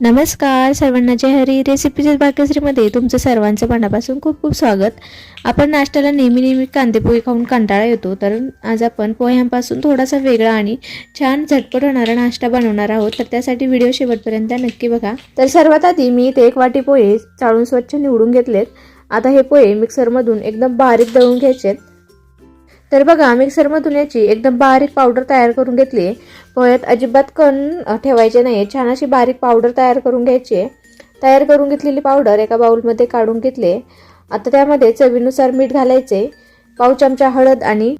नमस्कार सर्वांना जय हरी. रेसिपीच्या बाकश्रीमध्ये तुमचं सर्वांचं मनापासून खूप खूप स्वागत. आपण नाश्त्याला नेहमी नेहमी कांदेपोहे खाऊन कंटाळा येतो तर आज आपण पोह्यांपासून थोडासा वेगळा आणि छान झटपट होणारा नाश्ता बनवणार आहोत. तर त्यासाठी व्हिडिओ शेवटपर्यंत नक्की बघा. तर सर्वात आधी मी इथे एक वाटी पोहे चाळून स्वच्छ निवडून घेतलेत. आता हे पोहे मिक्सरमधून एकदम बारीक दळून घ्यायचेत तर बघा मिक्सरमधून याची एकदम बारीक पावडर तयार करून घेतली. आहे पोह्यात अजिबात कण ठेवायचे नाही छान अशी बारीक पावडर तयार करून घ्यायची. आहे तयार करून घेतलेली पावडर एका बाउलमध्ये काढून घेतले. आता त्यामध्ये चवीनुसार मीठ घालायचे पाव चमचा हळद आणि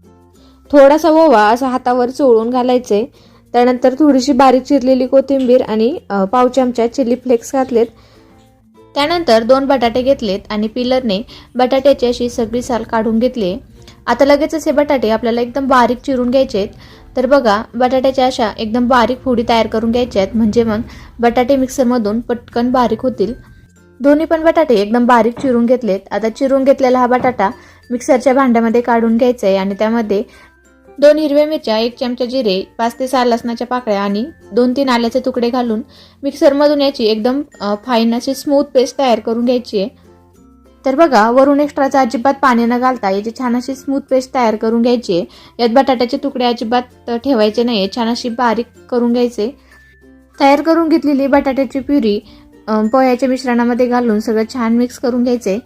थोडासा ओवा असा हातावर चोळून घालायचे. त्यानंतर थोडीशी बारीक चिरलेली कोथिंबीर आणि पाव चमचा चिली फ्लेक्स घातलेत. त्यानंतर दोन बटाटे घेतलेत आणि पिलरने बटाट्याची अशी सगळी साल काढून घेतली. आता लगेचच हे बटाटे आपल्याला एकदम बारीक चिरून घ्यायचे आहेत. तर बघा बटाट्याच्या अशा एकदम बारीक फोडी तयार करून घ्यायच्या आहेत. म्हणजे मग बटाटे मिक्सरमधून पटकन बारीक होतील. दोन्ही पण बटाटे एकदम बारीक चिरून घेतलेत. आता चिरून घेतलेला हा बटाटा मिक्सरच्या भांड्यामध्ये काढून घ्यायचा आहे आणि त्यामध्ये दोन हिरव्या मिरच्या एक चमचा जिरे पाच ते सहा लसणाच्या पाकळ्या आणि दोन तीन आल्याचे तुकडे घालून मिक्सरमधून याची एकदम फाईन अशी स्मूथ पेस्ट तयार करून घ्यायची आहे तर बघा वरून एक्स्ट्राचं अजिबात पाणी न घालता याची छान अशी स्मूथ पेस्ट तयार करून घ्यायची. आहे यात बटाट्याचे तुकडे अजिबात ठेवायचे नाही आहे छान अशी बारीक करून घ्यायचे. तयार करून घेतलेली बटाट्याची प्युरी पोह्याच्या मिश्रणामध्ये घालून सगळं छान मिक्स करून घ्यायचे.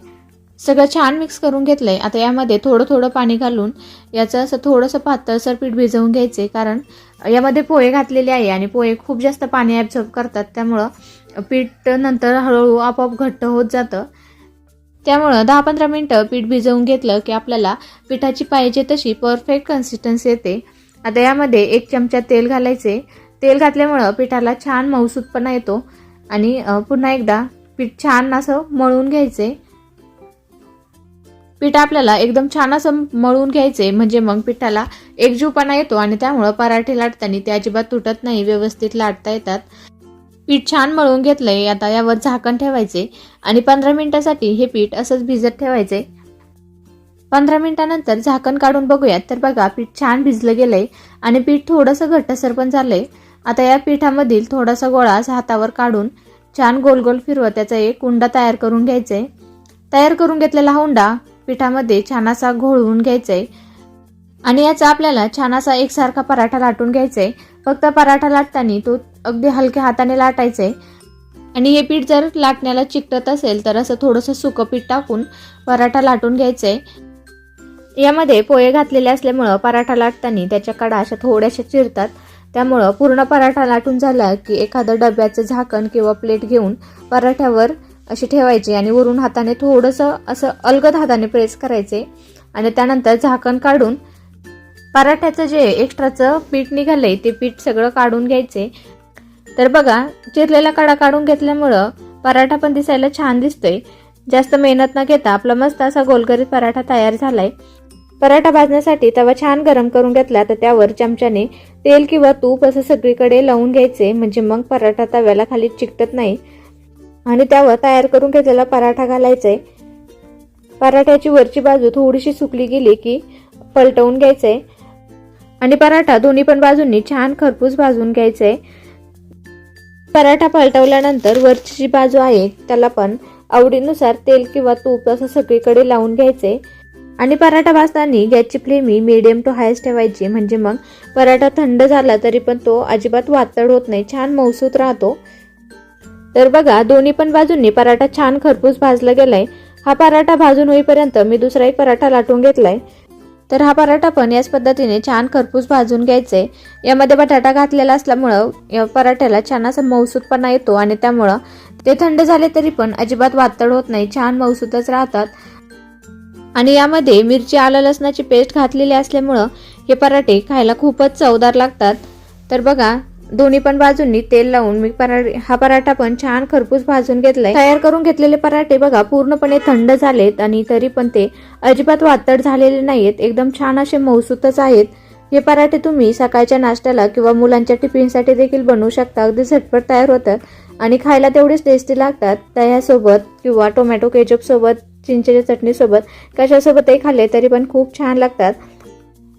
सगळं छान मिक्स करून घेतलंय. आता यामध्ये थोडं थोडं पाणी घालून याचं असं थोडंसं पातळसर पीठ भिजवून घ्यायचे. कारण यामध्ये पोहे घातलेले आहे आणि पोहे खूप जास्त पाणी ॲब्झॉर्ब करतात. त्यामुळं पीठ नंतर हळूहळू आपोआप घट्ट होत जातं. त्यामुळं दहा पंधरा मिनटं पीठ भिजवून घेतलं की आपल्याला पिठाची पाहिजे तशी परफेक्ट कन्सिस्टन्सी येते. आता यामध्ये एक चमचा तेल घालायचे. तेल घातल्यामुळं पिठाला छान मऊसूतपणा येतो आणि पुन्हा एकदा पीठ छान असं मळून घ्यायचे. पीठ आपल्याला एकदम छान असं मळून घ्यायचे म्हणजे मग पिठाला एकजीवपणा येतो आणि त्यामुळं पराठे लाटताना ते अजिबात तुटत नाही व्यवस्थित लाटता येतात. पीठ छान मळून घेतलंय आता यावर झाकण ठेवायचे आणि पंधरा मिनिटासाठी हे पीठ असंच भिजत ठेवायचे. पंधरा मिनिटानंतर झाकण काढून बघूयात. तर बघा पीठ छान भिजलं गेलंय आणि पीठ थोडंसं घट्टसर पण झालंय. आता या पिठामधील थोडासा गोळा हातावर काढून छान गोल गोल फिरवत त्याचा एक उंडा तयार करून घ्यायचे. तयार करून घेतलेला हा उंडा पिठामध्ये छान असा घोळवून आहे आणि याचा आपल्याला छान असा एकसारखा पराठा लाटून घ्यायचा. आहे फक्त पराठा लाटताना तो अगदी हलक्या हाताने लाटायचे. आणि हे पीठ जर लाटण्याला चिकटत असेल तर असं थोडंसं सुकं पीठ टाकून पराठा लाटून घ्यायचंय यामध्ये पोहे घातलेले असल्यामुळं पराठा लाटताना त्याच्या कडा अशा थोड्याशा चिरतात. त्यामुळं पूर्ण पराठा लाटून झाला की एखादं डब्याचं झाकण किंवा प्लेट घेऊन पराठ्यावर अशी ठेवायची आणि वरून हाताने थोडंसं असं अलगद हाताने प्रेस करायचे. आणि त्यानंतर झाकण काढून पराठ्याचं जे एक्स्ट्राचं पीठ निघालंय ते पीठ सगळं काढून घ्यायचे. तर बघा चिरलेला कडा काढून घेतल्यामुळं पराठा पण दिसायला छान दिसतोय. जास्त मेहनत न घेता आपला मस्त असा गोलगरीत पराठा तयार झालाय. पराठा भाजण्यासाठी तवा छान गरम करून घेतला तर त्यावर चमच्याने तेल किंवा तूप असं सगळीकडे लावून घ्यायचे म्हणजे मग पराठा तव्याला खाली चिकटत नाही. आणि त्यावर तयार करून घेतलेला पराठा घालायचाय पराठ्याची वरची बाजू थोडीशी सुकली गेली की पलटवून घ्यायचंय आणि पराठा दोन्ही पण बाजूंनी छान खरपूस भाजून घ्यायचंय पराठा पलटवल्यानंतर वरची जी बाजू आहे त्याला पण आवडीनुसार तेल किंवा तूप असं सगळीकडे लावून घ्यायचे. आणि पराठा भाजताना गॅसची फ्लेम ही मिडियम टू हायस्ट ठेवायची. म्हणजे मग पराठा थंड झाला तरी पण तो अजिबात वातड होत नाही छान मौसूत राहतो. तर बघा दोन्ही पण बाजूंनी पराठा छान खरपूस भाजला गेलाय. हा पराठा भाजून होईपर्यंत मी दुसरा एक पराठा लाटून घेतलाय. तर हा पराठा पण याच पद्धतीने छान खरपूस भाजून घ्यायचे. यामध्ये बटाटा घातलेला असल्यामुळं या पराठ्याला छान असा मौसूदपणा येतो आणि त्यामुळं ते थंड झाले तरी पण अजिबात वातड होत नाही छान मौसूदच राहतात. आणि यामध्ये मिरची आलं लसणाची पेस्ट घातलेली असल्यामुळं हे पराठे खायला खूपच चवदार लागतात. तर बघा दोन्ही पण बाजूंनी तेल लावून मी पराठे हा पराठा पण छान खरपूस भाजून घेतलाय. तयार करून घेतलेले पराठे बघा पूर्णपणे थंड झालेत आणि तरी पण ते अजिबात वातड झालेले नाहीयेत. एकदम छान असे मौसूतच आहेत. हे पराठे तुम्ही सकाळच्या नाश्त्याला किंवा मुलांच्या टिफिनसाठी देखील बनवू शकता. अगदी झटपट तयार होतात आणि खायला तेवढेच टेस्टी लागतात. दह्यासोबत किंवा टोमॅटो केचप सोबत चिंचेच्या चटणीसोबत कशासोबतही खाल्ले तरी पण खूप छान लागतात.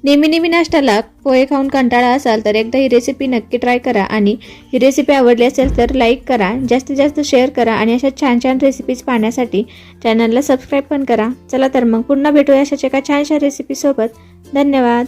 नेहमी नेहमी नाश्त्याला पोहे खाऊन कंटाळा असाल तर एकदा ही रेसिपी नक्की ट्राय करा आणि ही रेसिपी आवडली असेल तर लाईक करा जास्तीत जास्त शेअर करा आणि अशा छान छान रेसिपीज पाहण्यासाठी चॅनलला सबस्क्राईब पण करा. चला तर मग पुन्हा भेटूया अशाच एका छानशा रेसिपीसोबत धन्यवाद.